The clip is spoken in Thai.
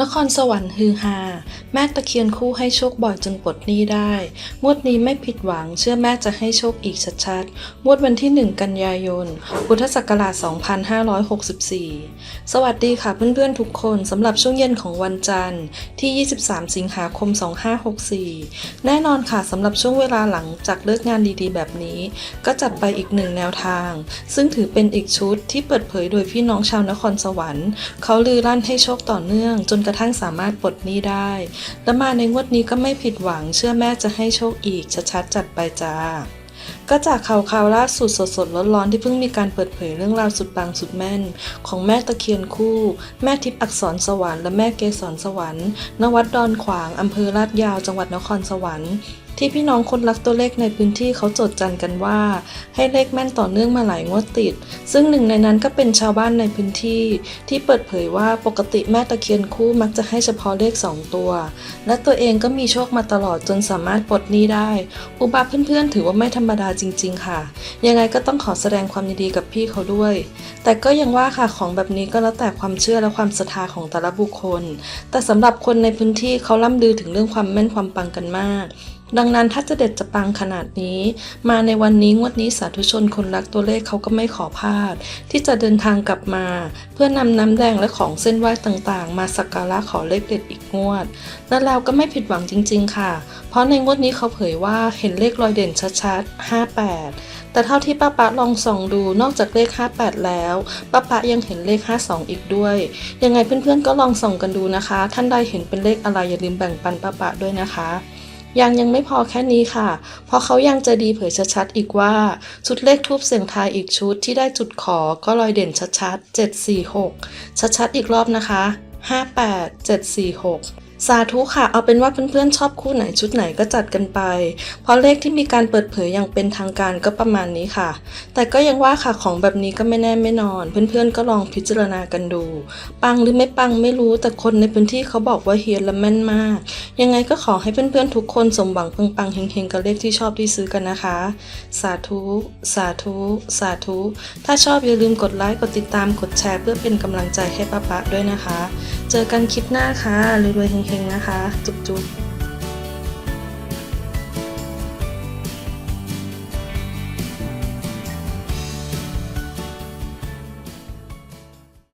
นครสวรรค์ฮือฮา แม่ตะเคียนคู่ให้โชคบ่อยจนปลดหนี้ได้ งวดนี้ไม่ผิดหวัง เชื่อแม่จะให้โชคอีกชัดๆ งวดวันที่ 1 กันยายน พุทธศักราช 2564 สวัสดีค่ะเพื่อนๆทุกคนสำหรับช่วงเย็นของวันจันทร์ที่ 23 สิงหาคม 2564 แน่นอนค่ะสำหรับช่วงเวลาหลังจากเลิกงานดีๆ แบบนี้ ก็จัดไปอีกหนึ่งแนวทาง ซึ่งถือเป็นอีกชุดที่เปิดเผยโดยพี่น้องชาวนครสวรรค์เขาลือลั่นให้โชคต่อเนื่องจนกระทั่งสามารถปลดหนี้ได้ และมาในงวดนี้ก็ไม่ผิดหวัง เชื่อแม่จะให้โชคอีก ชัดๆจัดไปจ้าก็จากข่าวข่าวล่าสุดสดๆร้อนๆที่เพิ่งมีการเปิดเผยเรื่องราวสุดปังสุดแม่น ของแม่ตะเคียนคู่ แม่ทิพย์อักษรสวรรค์และแม่เกศรสวรรค์นวัดดอนขวางอำเภอลาดยาวจังหวัดนครสวรรค์ ที่พี่น้องคนรักตัวเลขในพื้นที่เขาจดจันกันว่า ให้เลขแม่นต่อเนื่องมาหลายงวดติด ซึ่งหนึ่งในนั้นก็เป็นชาวบ้านในพื้นที่ ที่เปิดเผยว่าปกติแม่ตะเคียนคู่มักจะให้เฉพาะเลข 2 ตัว และตัวเองก็มีโชคมาตลอดจนสามารถปลดหนี้ได้ อุบาเพื่อนๆ ถือว่าไม่ธรรมดาจริง ๆ ค่ะ ยังไงก็ต้องขอแสดงความยินดีกับพี่เขาด้วย แต่ก็ยังว่าค่ะของแบบนี้ก็แล้วแต่ความเชื่อและความศรัทธาของแต่ละบุคคล แต่สำหรับคนในพื้นที่เขาล่ำลือถึงเรื่องความแม่นความปังกันมาก ดังนั้นถ้าจะเด็ดจะปังขนาดนี้ มาในวันนี้งวดนี้สาธุชนคนรักตัวเลขเขาก็ไม่ขอพลาด ที่จะเดินทางกลับมา เพื่อนำน้ำแดงและของเส้นไหว้ต่างๆ มาสักการะขอเลขเด็ดอีกงวด และเราก็ไม่ผิดหวังจริง ๆ ค่ะ เพราะในงวดนี้เขาเผยว่าเห็นเลขรอยเด่นชัดๆ 58แต่เท่าที่ป้าป๊าลองส่องดูนอกจากเลข 58 แล้วป้าป๊ายังเห็นเลข 52 อีกด้วย ยังไงเพื่อนๆก็ลองส่องกันดูนะคะ ท่านใดเห็นเป็นเลขอะไรอย่าลืมแบ่งปันป้าป๊าด้วยนะคะ ยังยังไม่พอแค่นี้ค่ะ เพราะเขายังจะดีเผยชัดๆอีกว่า ชุดเลขทูบเสียงทายอีกชุดที่ได้จุดขอก็ลอยเด่นชัดๆ746 ชัดๆอีกรอบนะคะ 58 746 สาธุค่ะ เอาเป็นว่าเพื่อนๆชอบคู่ไหนชุดไหนก็จัดกันไป เพราะเลขที่มีการเปิดเผยอย่างเป็นทางการก็ประมาณนี้ค่ะ แต่ก็ยังว่าค่ะของแบบนี้ก็ไม่แน่ไม่นอน เพื่อนๆก็ลองพิจารณากันดู ปังหรือไม่ปังไม่รู้แต่คนในพื้นที่เขาบอกว่าเฮียนและแม่นมาก ยังไงก็ขอให้เพื่อนๆทุกคนสมหวังปังๆเฮงๆกับเลขที่ชอบที่ซื้อกันนะคะ สาธุ สาธุ สาธุ ถ้าชอบอย่าลืมกดไลค์กดติดตามกดแชร์เพื่อเป็นกำลังใจให้ป้าป๊าด้วยนะคะ เจอกันคลิปหน้าค่ะรวยๆเฮงงๆนะคะ จุ๊บๆ